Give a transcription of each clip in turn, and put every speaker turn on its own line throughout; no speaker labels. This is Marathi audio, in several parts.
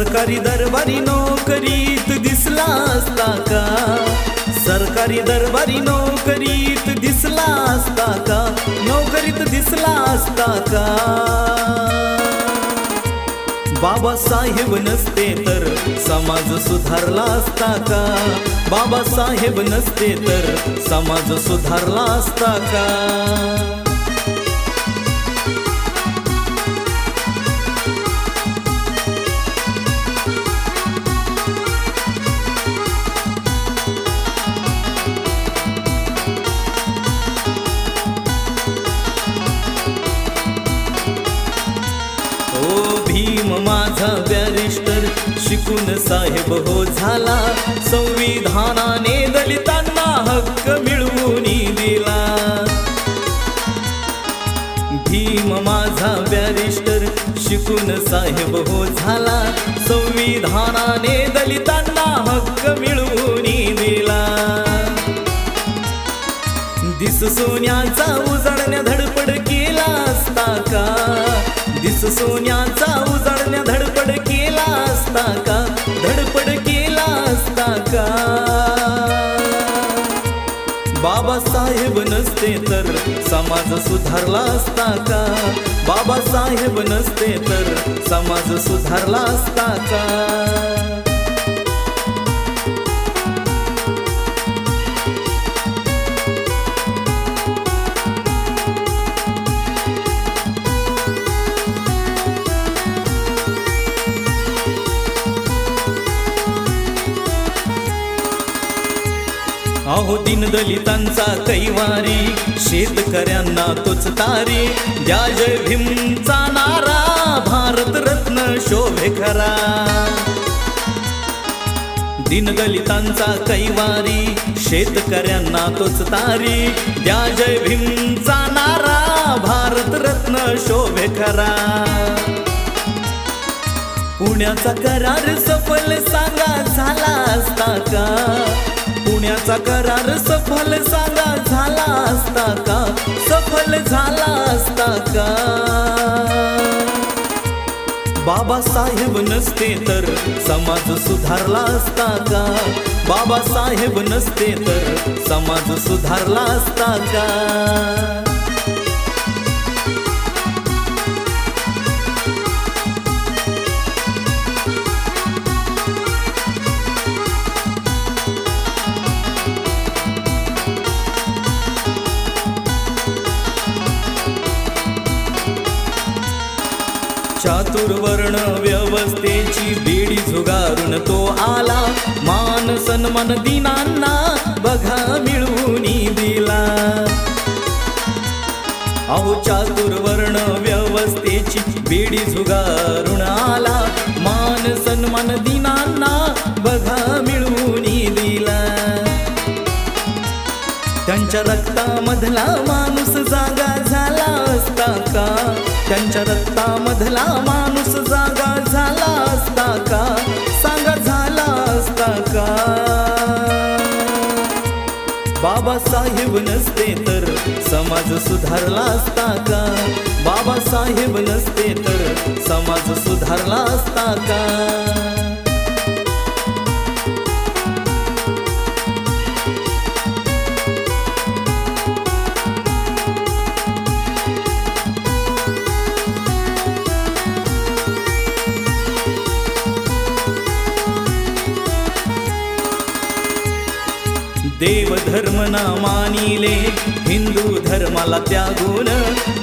सरकारी दरबारी नोकरीत दिसला असता का? सरकारी दरबारी नोकरीत दिसला असता का? नोकरीत दिसला असता का? बाबासाहेब नसते तर समाज सुधारला असता का? बाबासाहेब नसते तर समाज सुधारला असता का? माझा बॅरिस्टर शिकून साहेब हो झाला. संविधानाने दलितांना हक्क मिळवून दिला. भीम माझा बॅरिस्टर शिकून साहेब हो झाला. संविधानाने दलितांना हक्क मिळवून दिला. दिस सोन्याचा उजळण्या धड दिस सोन्याचा उजळण्या धडपड केला असता का? धडपड केला असता का? बाबासाहेब नसते तर समाज सुधारला असता का? बाबासाहेब नसते तर समाज सुधारला असता का? अहो दलितांचा कैवारी शेतकऱ्यांना तोच तारी. द्या जय भीमचा नारा भारत रत्न शोभे खरा. दलितांचा कैवारी शेतकऱ्यांना तोच तारी. द्या जय भीमचा नारा भारत रत्न शोभे खरा. पुण्याचा करार सफल सांगा झाला असता का? पुण्याचा करार सफल साधा झाला असता का? सफल झाला असता का? बाबासाहेब नसते तर समाज सुधारला असता का? बाबासाहेब नसते तर समाज सुधारला असता का? चातुर्वर्ण व्यवस्थेची बेडी झुगारून तो आला. मान सन्मान दिनांना बघा मिळवून दिला. अहो चातुर्वर्ण व्यवस्थेची बेडी झुगारून आला. मान सन्मान दिनांना बघा मिळवून दिला. त्यांच्या रक्तामधला त्यांच्या रक्तामधला माणूस जागा झाला असता का? सांगा झाला असता का? बाबासाहेब नसते तर समाज सुधारला असता का? बाबासाहेब नसते तर समाज सुधारला असता का? धर्म ना मानिले हिंदू धर्माला त्यागून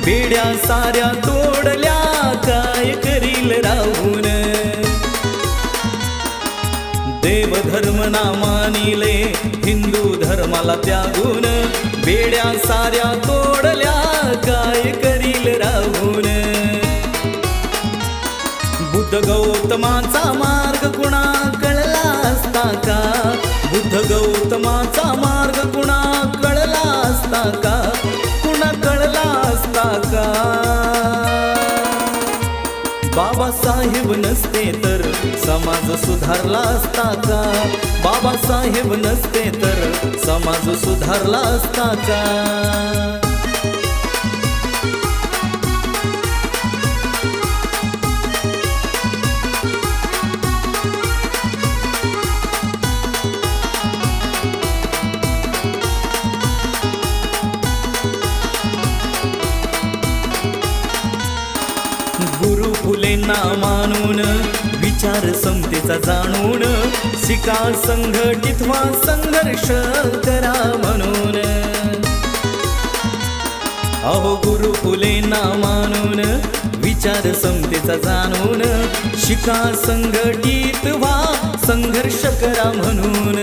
बेड्या साऱ्या तोडल्या काय करील राहून? देव धर्म ना मानिले हिंदू धर्माला त्यागून बेड्या साऱ्या तोडल्या काय करील राहून? बुद्ध गौतमाचा मा बाबासाहेब नसते तर समाज सुधारला असता का? बाबासाहेब नसते तर समाज सुधारला असता का? फुलेंना मानून विचार समतेचा जाणून शिका संघटित व्हा संघर्ष करा म्हणून. अहो गुरु फुलेंना मानून विचार समतेचा जाणून शिका संघटित व्हा संघर्ष करा म्हणून.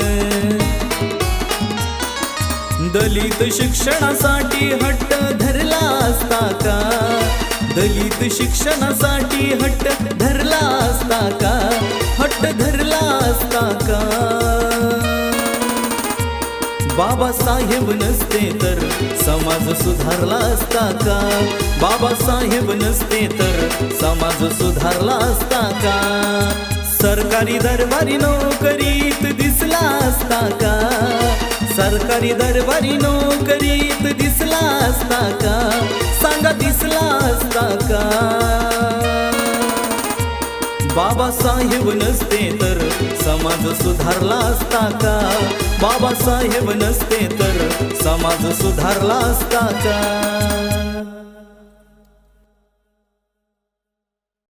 दलित शिक्षणासाठी हट्ट धरला असता का दलित शिक्षणासाठी हट्ट धरला असता का? हट्ट धरला असता का? बाबासाहेब नसते तर समाज सुधारला असता का? बाबासाहेब नसते तर समाज सुधारला असता का? सरकारी दरबारी नोकरीत दिसला असता का? सरकारी दरबारी नोकरीत दिसला असता का? सांगा दिसला असता का? बाबासाहेब नसते तर समाज सुधारला असता का? बाबासाहेब नसते तर समाज सुधारला असता का?